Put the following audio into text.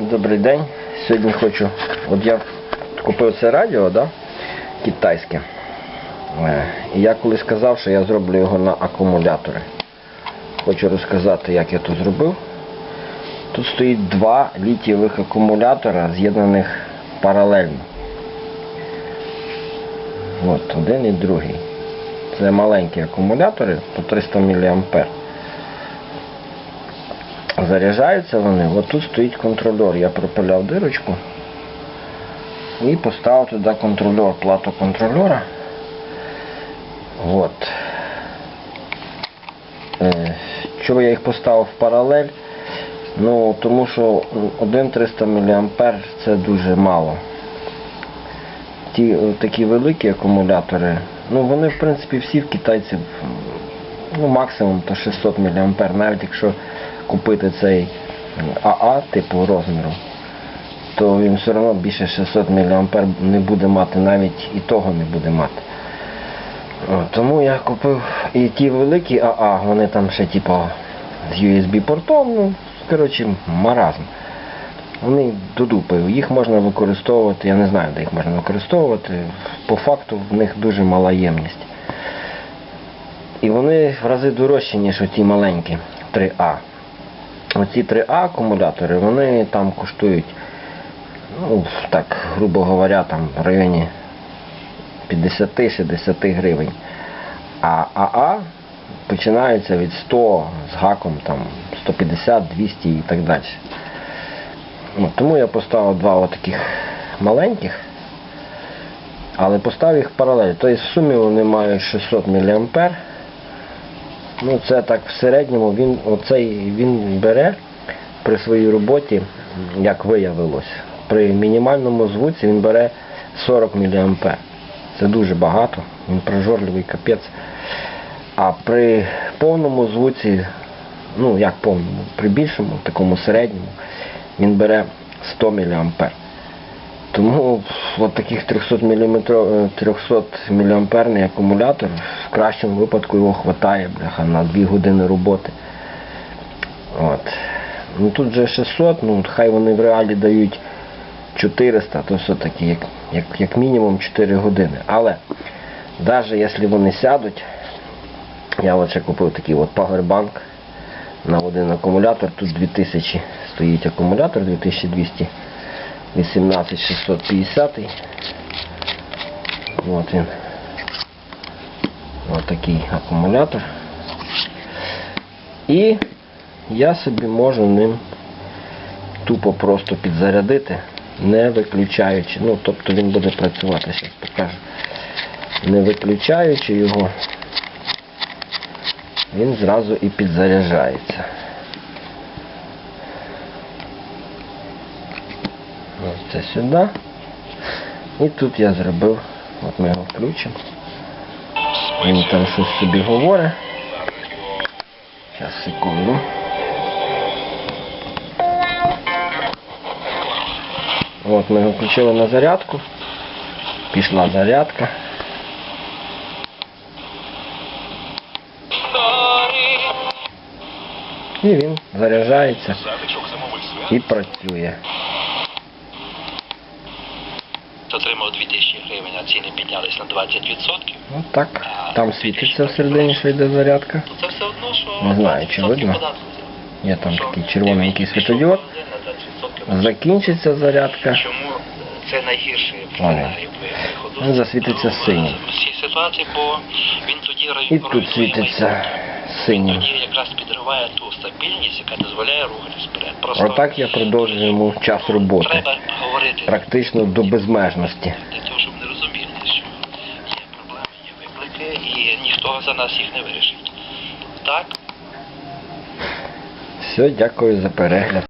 Добрий день. Сьогодні хочу. От я купив це радіо, да? китайське. Е, І я колись сказав, що я зроблю його на акумулятори. Хочу розказати, як я то зробив. Тут стоїть два літієвих акумулятора, з'єднаних паралельно. От, один і другий. Це маленькі акумулятори по 300 мА. Заряджаються вони, от тут стоїть контрольор. Я пропиляв дирочку і поставив туди контрольор, плату контрольора. От. Е, Чого я їх поставив в паралель? Ну, тому що один 300 мА це дуже мало. Ті е, такі великі акумулятори, ну вони в принципі всі в китайців ну, максимум то 600 мА, навіть якщо купити цей АА типу розміру, то він все одно більше 600 мА не буде мати, навіть і того не буде мати. Тому я купив і ті великі АА, вони там ще типу з USB портом, ну, коротше, маразм. Вони додупаю. Їх можна використовувати, я не знаю, де їх можна використовувати. По факту в них дуже мала ємність. І вони в рази дорожчі, ніж оті маленькі 3А. Оці 3А акумулятори, вони там коштують, ну, так, грубо говоря, там в районі 50-60 гривень. А АА починаються від 100 з гаком, там 150, 200 і так далі. Ну, тому я поставив два отаких маленьких, але поставив їх паралель. Тобто в сумі вони мають 600 мА. Ну це так в середньому він оцей він бере при своїй роботі, як виявилось. При мінімальному звуці він бере 40 мА. Це дуже багато, він прожорливий капець. А при повному звуці, ну як повному, при більшому, такому середньому, він бере 100 мА. Тому от таких 300 мм, 300 мА акумулятор в кращому випадку його вистачає бляха, на 2 години роботи. От. Ну тут же 600, ну хай вони в реалі дають 400, то все-таки як, як, як мінімум 4 години. Але навіть якщо вони сядуть, я от ще купив такий от Powerbank на один акумулятор, тут 2000 стоїть акумулятор 2200. 18650. Вот він. Ось такий акумулятор. І я собі можу ним тупо просто підзарядити, не виключаючи. Ну, тобто він буде працювати, зараз покажу. Не виключаючи його, він зразу і підзаряджається. Ось це сюди. І тут я зробив, от ми його включимо. Він там щось собі говорить. Зараз секунду. От ми його включили на зарядку. Пішла зарядка. І він заряджається і працює. Отримав 2000 гривень, а ціни піднялись на 20%, От так. Там світиться всередині, що йде зарядка. то це все одно, що Не знаю, чи 20% видно. Є там такий червоненький пішов світодіод. магазин на 20% Закінчиться зарядка. Чому це найгірший Ага. Він засвітиться синім. І тут світиться. Синім. Тоді якраз підриває ту стабільність, яка дозволяє рухатись вперед. Просто Отак я продовжуємо час роботи. Треба говорити Практично до безмежності. для того, щоб не розуміли, що є проблеми, є виклики, і ніхто за нас їх не вирішить. Так, Все, дякую за перегляд.